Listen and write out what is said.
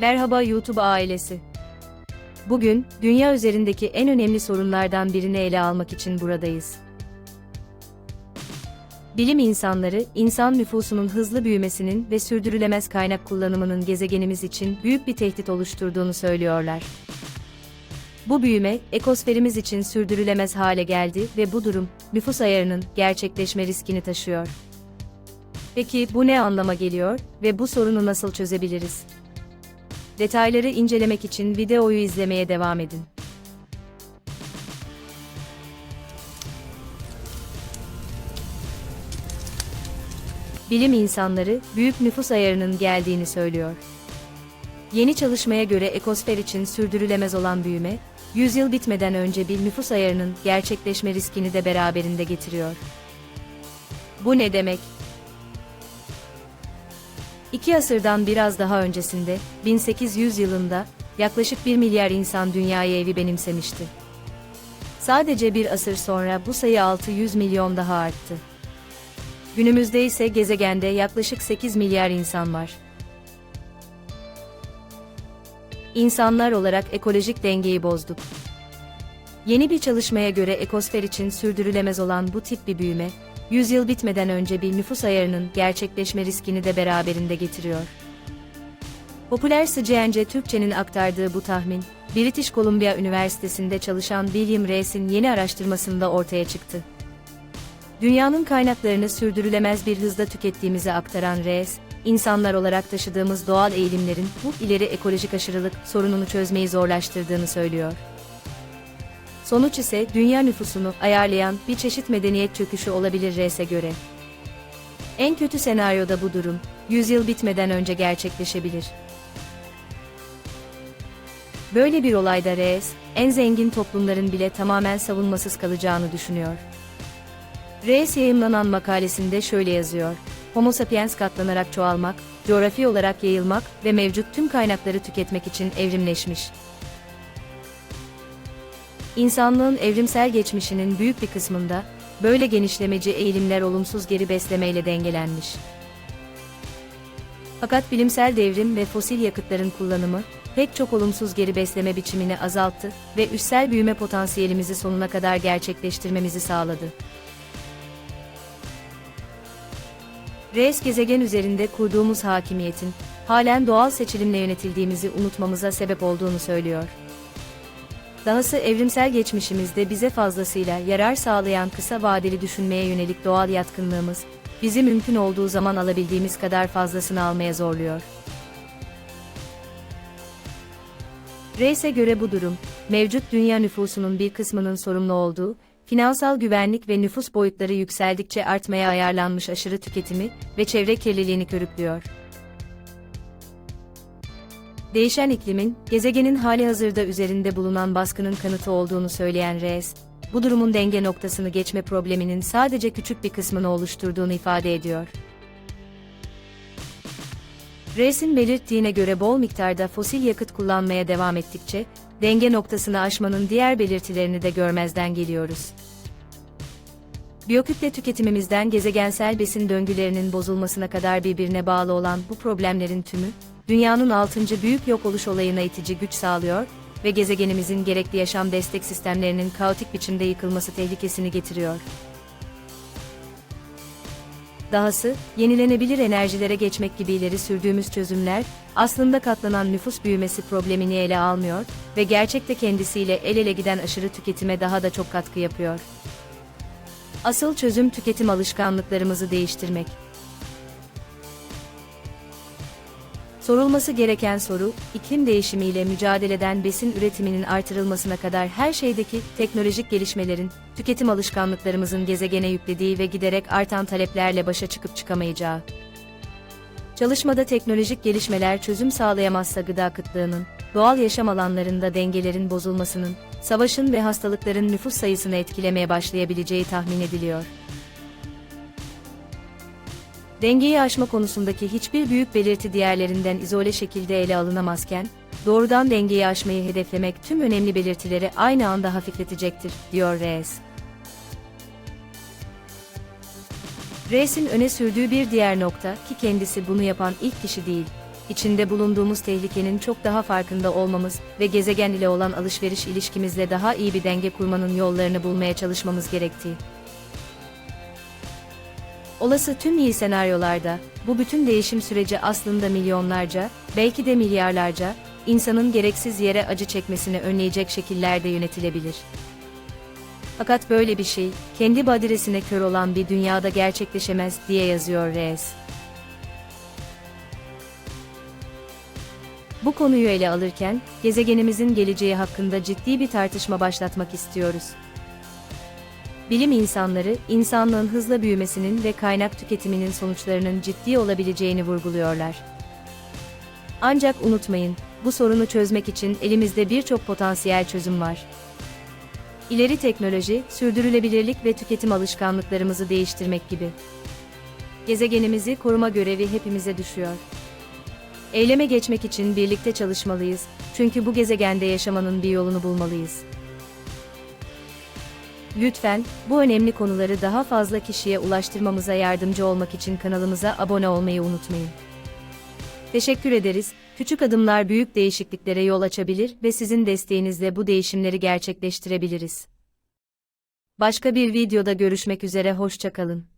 Merhaba YouTube ailesi. Bugün, dünya üzerindeki en önemli sorunlardan birini ele almak için buradayız. Bilim insanları, insan nüfusunun hızlı büyümesinin ve sürdürülemez kaynak kullanımının gezegenimiz için büyük bir tehdit oluşturduğunu söylüyorlar. Bu büyüme, ekosferimiz için sürdürülemez hale geldi ve bu durum, nüfus ayarının gerçekleşme riskini taşıyor. Peki bu ne anlama geliyor ve bu sorunu nasıl çözebiliriz? Detayları incelemek için videoyu izlemeye devam edin. Bilim insanları büyük nüfus ayarının geldiğini söylüyor. Yeni çalışmaya göre ekosfer için sürdürülemez olan büyüme, yüzyıl bitmeden önce bir nüfus ayarının gerçekleşme riskini de beraberinde getiriyor. Bu ne demek? İki asırdan biraz daha öncesinde, 1800 yılında, yaklaşık 1 milyar insan dünyaya evi benimsemişti. Sadece bir asır sonra bu sayı 600 milyon daha arttı. Günümüzde ise gezegende yaklaşık 8 milyar insan var. İnsanlar olarak ekolojik dengeyi bozduk. Yeni bir çalışmaya göre ekosfer için sürdürülemez olan bu tip bir büyüme, yüzyıl bitmeden önce bir nüfus ayarının gerçekleşme riskini de beraberinde getiriyor. Popüler Science Türkçe'nin aktardığı bu tahmin, British Columbia Üniversitesi'nde çalışan William Rees'in yeni araştırmasında ortaya çıktı. Dünyanın kaynaklarını sürdürülemez bir hızda tükettiğimizi aktaran Rees, insanlar olarak taşıdığımız doğal eğilimlerin bu ileri ekolojik aşırılık sorununu çözmeyi zorlaştırdığını söylüyor. Sonuç ise dünya nüfusunu ayarlayan bir çeşit medeniyet çöküşü olabilir Rees'e göre. En kötü senaryoda bu durum, yüzyıl bitmeden önce gerçekleşebilir. Böyle bir olayda Rees, en zengin toplumların bile tamamen savunmasız kalacağını düşünüyor. Rees yayımlanan makalesinde şöyle yazıyor. Homo sapiens katlanarak çoğalmak, coğrafi olarak yayılmak ve mevcut tüm kaynakları tüketmek için evrimleşmiş. İnsanlığın evrimsel geçmişinin büyük bir kısmında, böyle genişlemeci eğilimler olumsuz geri beslemeyle dengelenmiş. Fakat bilimsel devrim ve fosil yakıtların kullanımı, pek çok olumsuz geri besleme biçimini azalttı ve üssel büyüme potansiyelimizi sonuna kadar gerçekleştirmemizi sağladı. Reis gezegen üzerinde kurduğumuz hakimiyetin, halen doğal seçilimle yönetildiğimizi unutmamıza sebep olduğunu söylüyor. Dahası evrimsel geçmişimizde bize fazlasıyla yarar sağlayan kısa vadeli düşünmeye yönelik doğal yatkınlığımız, bizi mümkün olduğu zaman alabildiğimiz kadar fazlasını almaya zorluyor. Reis'e göre bu durum, mevcut dünya nüfusunun bir kısmının sorumlu olduğu, finansal güvenlik ve nüfus boyutları yükseldikçe artmaya ayarlanmış aşırı tüketimi ve çevre kirliliğini körüklüyor. Değişen iklimin, gezegenin hali hazırda üzerinde bulunan baskının kanıtı olduğunu söyleyen Rees, bu durumun denge noktasını geçme probleminin sadece küçük bir kısmını oluşturduğunu ifade ediyor. Rees'in belirttiğine göre bol miktarda fosil yakıt kullanmaya devam ettikçe, denge noktasını aşmanın diğer belirtilerini de görmezden geliyoruz. Biyokütle tüketimimizden gezegensel besin döngülerinin bozulmasına kadar birbirine bağlı olan bu problemlerin tümü, dünyanın 6. büyük yok oluş olayına itici güç sağlıyor ve gezegenimizin gerekli yaşam destek sistemlerinin kaotik biçimde yıkılması tehlikesini getiriyor. Dahası, yenilenebilir enerjilere geçmek gibi ileri sürdüğümüz çözümler, aslında katlanan nüfus büyümesi problemini ele almıyor ve gerçekte kendisiyle el ele giden aşırı tüketime daha da çok katkı yapıyor. Asıl çözüm tüketim alışkanlıklarımızı değiştirmek. Sorulması gereken soru, iklim değişimiyle mücadeleden besin üretiminin artırılmasına kadar her şeydeki teknolojik gelişmelerin, tüketim alışkanlıklarımızın gezegene yüklediği ve giderek artan taleplerle başa çıkıp çıkamayacağı. Çalışmada teknolojik gelişmeler çözüm sağlayamazsa gıda kıtlığının, doğal yaşam alanlarında dengelerin bozulmasının, savaşın ve hastalıkların nüfus sayısını etkilemeye başlayabileceği tahmin ediliyor. Dengeyi aşma konusundaki hiçbir büyük belirti diğerlerinden izole şekilde ele alınamazken, doğrudan dengeyi aşmayı hedeflemek tüm önemli belirtileri aynı anda hafifletecektir, diyor Rees. Rees'in öne sürdüğü bir diğer nokta ki kendisi bunu yapan ilk kişi değil. içinde bulunduğumuz tehlikenin çok daha farkında olmamız ve gezegen ile olan alışveriş ilişkimizle daha iyi bir denge kurmanın yollarını bulmaya çalışmamız gerektiği. Olası tüm iyi senaryolarda, bu bütün değişim süreci aslında milyonlarca, belki de milyarlarca, insanın gereksiz yere acı çekmesini önleyecek şekillerde yönetilebilir. Fakat böyle bir şey, kendi badiresine kör olan bir dünyada gerçekleşemez diye yazıyor Rees. Bu konuyu ele alırken, gezegenimizin geleceği hakkında ciddi bir tartışma başlatmak istiyoruz. Bilim insanları, insanlığın hızla büyümesinin ve kaynak tüketiminin sonuçlarının ciddi olabileceğini vurguluyorlar. Ancak unutmayın, bu sorunu çözmek için elimizde birçok potansiyel çözüm var. İleri teknoloji, sürdürülebilirlik ve tüketim alışkanlıklarımızı değiştirmek gibi. Gezegenimizi koruma görevi hepimize düşüyor. Eyleme geçmek için birlikte çalışmalıyız, çünkü bu gezegende yaşamanın bir yolunu bulmalıyız. Lütfen, bu önemli konuları daha fazla kişiye ulaştırmamıza yardımcı olmak için kanalımıza abone olmayı unutmayın. Teşekkür ederiz. Küçük adımlar büyük değişikliklere yol açabilir ve sizin desteğinizle bu değişimleri gerçekleştirebiliriz. Başka bir videoda görüşmek üzere hoşçakalın.